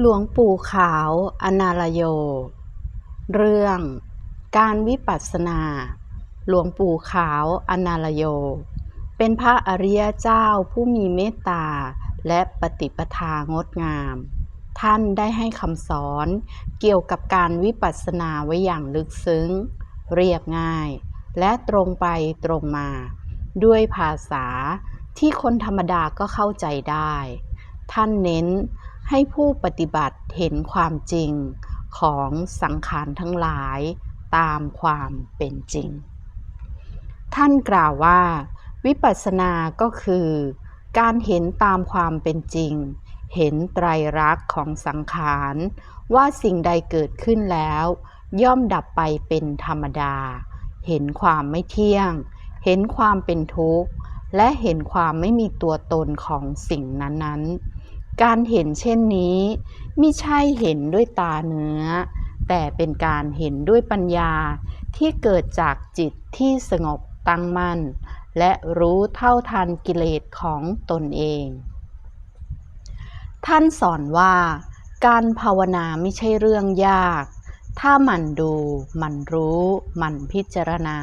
หลวงปู่ขาวอนาลโย เรื่อง การวิปัสสนา หลวงปู่ขาวอนาลโย เป็นพระอริยเจ้าผู้มีเมตตาและปฏิปทางดงาม ท่านได้ให้คำสอนเกี่ยวกับการวิปัสสนาไว้อย่างลึกซึ้ง เรียบง่าย และตรงไปตรงมา ด้วยภาษาที่คนธรรมดาก็เข้าใจได้ ท่านเน้น ให้ผู้ปฏิบัติเห็นความจริงของสังขารทั้งหลายตามความเป็นจริง ท่านกล่าวว่า วิปัสสนาก็คือ การเห็นตามความเป็นจริง เห็นไตรลักษณ์ของสังขาร ว่าสิ่งใดเกิดขึ้นแล้ว ย่อมดับไปเป็นธรรมดา เห็นความไม่เที่ยง เห็นความเป็นทุกข์ และเห็นความไม่มีตัวตนของสิ่งนั้นๆ การเห็นเช่นนี้ไม่ใช่เห็นด้วยตาเนื้อ แต่เป็นการเห็นด้วยปัญญาที่เกิดจากจิตที่สงบตั้งมั่น และรู้เท่าทันกิเลสของตนเอง ท่านสอนว่า การภาวนาไม่ใช่เรื่องยาก ถ้าหมันดูหมันรู้หมันพิจารณา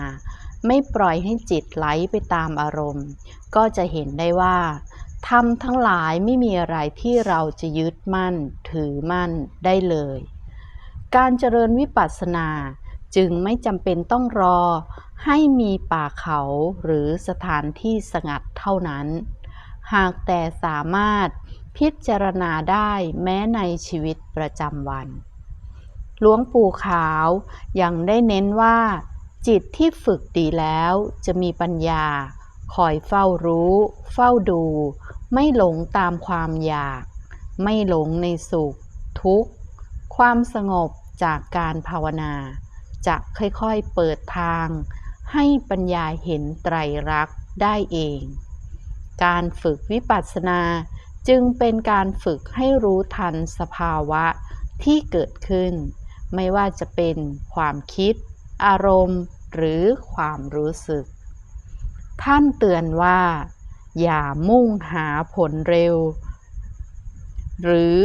ไม่ปล่อยให้จิตไหลไปตามอารมณ์ ก็จะเห็นได้ว่า ธรรมทั้งหลายไม่มีอะไรที่เราจะยึดมั่น ถือมั่นได้เลย การเจริญวิปัสสนาจึงไม่จำเป็นต้องรอให้มีป่าเขาหรือสถานที่สงัดเท่านั้น หากแต่สามารถพิจารณาได้แม้ในชีวิตประจำวัน หลวงปู่ขาวยังได้เน้นว่า จิตที่ฝึกดีแล้วจะมีปัญญาคอยเฝ้ารู้ เฝ้าดู ไม่หลงตามความอยาก ไม่หลงในสุข ทุกข์ ความสงบจากการภาวนา จะค่อยๆเปิดทาง ให้ปัญญาเห็นไตรลักษณ์ได้เอง การฝึกวิปัสสนาจึงเป็นการฝึกให้รู้ทันสภาวะที่เกิดขึ้น ไม่ว่าจะเป็นความคิด อารมณ์ หรือความรู้สึก ท่านเตือนว่า อย่ามุ่งหาผลเร็ว หรือ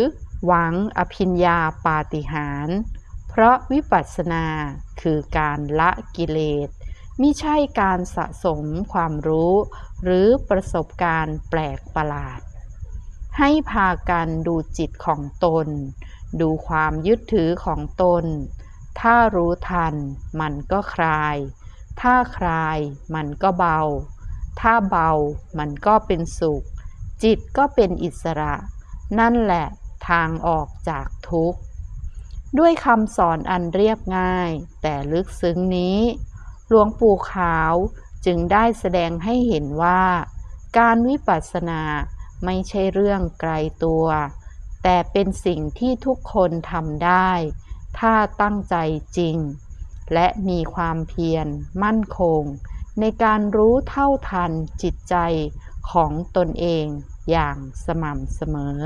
หวังอภิญญาปาฏิหาริย์เพราะวิปัสสนาคือการละกิเลสมิใช่การสะสมความรู้ หรือประสบการณ์แปลกประหลาด ให้พากันดูจิตของตน ดูความยึดถือของตน ถ้ารู้ทันมันก็คลาย ถ้าคลายมันก็เบา ถ้าเบามันก็เป็นสุข จิตก็เป็นอิสระ นั่นแหละทางออกจากทุกข์ ด้วยคำสอนอันเรียบง่าย แต่ลึกซึ้งนี้ หลวงปู่ขาวจึงได้แสดงให้เห็นว่า การวิปัสสนาไม่ใช่เรื่องไกลตัว แต่เป็นสิ่งที่ทุกคนทำได้ ถ้าตั้งใจจริง และมีความเพียรมั่นคง ในการรู้เท่าทันจิตใจของตนเองอย่างสม่ำเสมอ